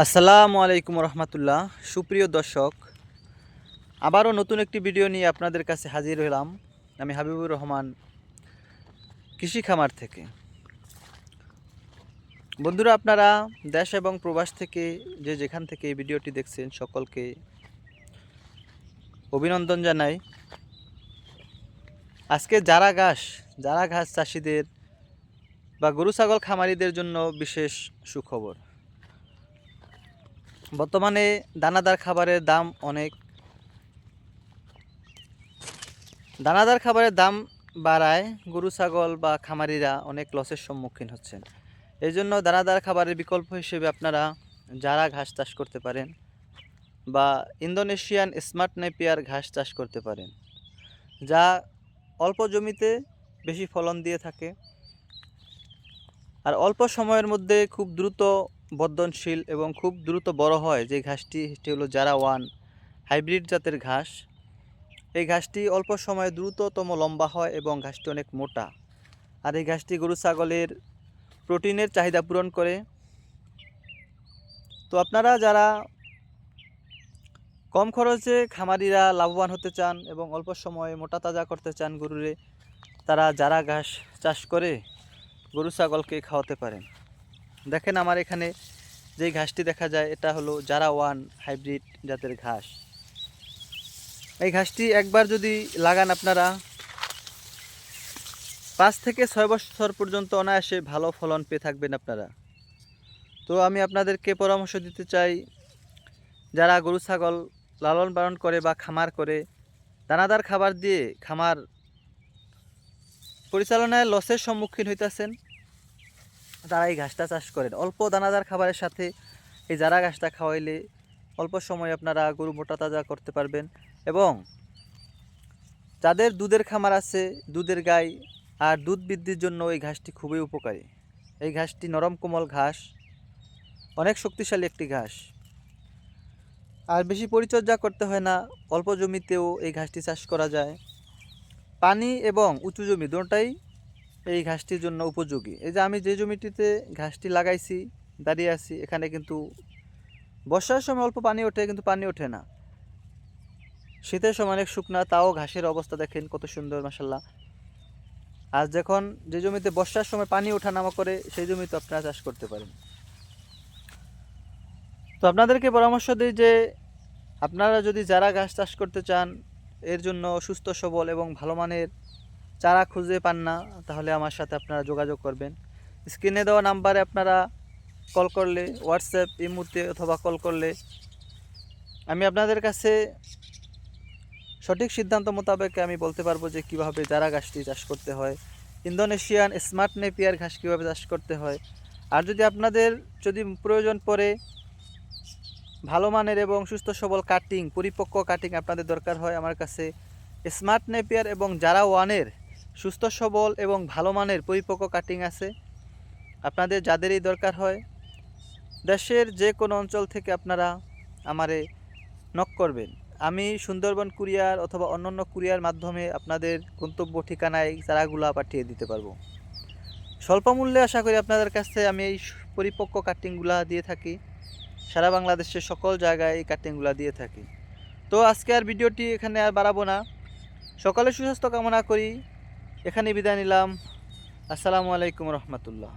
আসসালামু আলাইকুম রহমতুল্লাহ। সুপ্রিয় দর্শক, আবারও নতুন একটি ভিডিও নিয়ে আপনাদের কাছে হাজির হলাম আমি হাবিবুর রহমান কৃষি খামার থেকে। বন্ধুরা, আপনারা দেশ এবং প্রবাস থেকে যে যেখান থেকে এই ভিডিওটি দেখছেন সকলকে অভিনন্দন জানাই। আজকে যারা ঘাস যারা ঘাস চাষিদের বা গরু, ছাগল, খামারিদের জন্য বিশেষ সুখবর। বর্তমানে দানাদার খাবারের দাম অনেক। দানাদার খাবারের দাম বাড়ায় গরু, ছাগল বা খামারিরা অনেক লসের সম্মুখীন হচ্ছেন। এই জন্য দানাদার খাবারের বিকল্প হিসেবে আপনারা যারা ঘাস চাষ করতে পারেন বা ইন্দোনেশিয়ান স্মার্ট নেপিয়ার ঘাস চাষ করতে পারেন, যা অল্প জমিতে বেশি ফলন দিয়ে থাকে। আর অল্প সময়ের মধ্যে খুব দ্রুত বর্ধনশীল এবং খুব দ্রুত বড় হয় যে ঘাসটি, সেটি হলো জারা ওয়ান হাইব্রিড জাতের ঘাস। এই ঘাসটি অল্প সময়ে দ্রুততম লম্বা হয় এবং ঘাসটি অনেক মোটা। আর এই ঘাসটি গরু ছাগলের প্রোটিনের চাহিদা পূরণ করে। তো আপনারা যারা কম খরচে খামারিরা লাভবান হতে চান এবং অল্প সময়ে মোটা তাজা করতে চান গরুরে, তারা যারা ঘাস চাষ করে গরু ছাগলকে খাওয়াতে পারেন। দেখেন আমার এখানে যেই ঘাসটি দেখা যায়, এটা হলো জারা ওয়ান হাইব্রিড জাতের ঘাস। এই ঘাসটি একবার যদি লাগান আপনারা, পাঁচ থেকে ছয় বছর পর্যন্ত অনায়াসে ভালো ফলন পেয়ে থাকবেন আপনারা। তো আমি আপনাদেরকে পরামর্শ দিতে চাই, যারা গরু, ছাগল লালন পালন করে বা খামার করে, দানাদার খাবার দিয়ে খামার পরিচালনায় লসের সম্মুখীন হইতেছেন তারা এই ঘাসটা চাষ করেন, অল্প দানাদার খাবারের সাথে এই জারা ঘাসটা খাওয়াইলে অল্প সময় আপনারা গরু মোটা তাজা করতে পারবেন এবং যাদের দুধের খামার আছে, দুধের গাই আর দুধ বৃদ্ধির জন্য এই ঘাসটি খুবই উপকারী। এই ঘাসটি নরম কোমল ঘাস, অনেক শক্তিশালী একটি ঘাস। আর বেশি পরিচর্যা করতে হয় না, অল্প জমিতেও এই ঘাসটি চাষ করা যায়। পানি এবং উঁচু জমি দুটোটাই এই ঘাসটির জন্য উপযোগী। এই যে আমি যে জমিটিতে ঘাসটি লাগাইছি, দাঁড়িয়ে আছি, এখানে কিন্তু বর্ষার সময় অল্প পানি ওঠে, কিন্তু পানি ওঠে না। শীতের সময় অনেক শুকনা, তাও ঘাসের অবস্থা দেখেন কত সুন্দর মাসাল্লাহ আর যখন যে জমিতে বর্ষার সময় পানি ওঠা নামা করে, সেই জমিতে আপনারা চাষ করতে পারেন। তো আপনাদেরকে পরামর্শ দিই যে, আপনারা যদি যারা ঘাস চাষ করতে চান, এর জন্য সুস্থ, সবল এবং ভালো মানের চারা খুঁজে পান না, তাহলে আমার সাথে আপনারা যোগাযোগ করবেন। স্ক্রিনে দেওয়া নাম্বারে আপনারা কল করলে, হোয়াটসঅ্যাপ, এই মুহূর্তে অথবা কল করলে আমি আপনাদের কাছে সঠিক সিদ্ধান্ত মোতাবেক আমি বলতে পারব যে কীভাবে যারা গাছটি চাষ করতে হয়। ইন্দোনেশিয়ান স্মার্ট নেপিয়ার ঘাস কীভাবে চাষ করতে হয়। আর যদি আপনাদের যদি প্রয়োজন পড়ে, ভালো মানের এবং সুস্থ সবল কাটিং পরিপক্ক কাটিং আপনাদের দরকার হয়, আমার কাছে স্মার্ট নেপিয়ার এবং যারা ওয়ানের সুস্থ, সবল এবং ভালো মানের পরিপক্ক কাটিং আছে। আপনাদের যাদেরই দরকার হয়, দেশের যে কোনো অঞ্চল থেকে আপনারা আমারে নক করবেন। আমি সুন্দরবন কুরিয়ার অথবা অন্যান্য কুরিয়ার মাধ্যমে আপনাদের গন্তব্য, ঠিকানায় চারাগুলা পাঠিয়ে দিতে পারব। স্বল্প মূল্যে আশা করি আপনাদের কাছে আমি এই পরিপক্ক কাটিংগুলা দিয়ে থাকি। সারা বাংলাদেশের সকল জায়গায় এই কাটিংগুলা দিয়ে থাকি। তো আজকে আর ভিডিওটি এখানে আর বাড়াবো না। সকালে সুস্বাস্থ্য কামনা করি। এখানে বিদায় নিলাম। আসসালামু আলাইকুম রহমতুল্লাহ।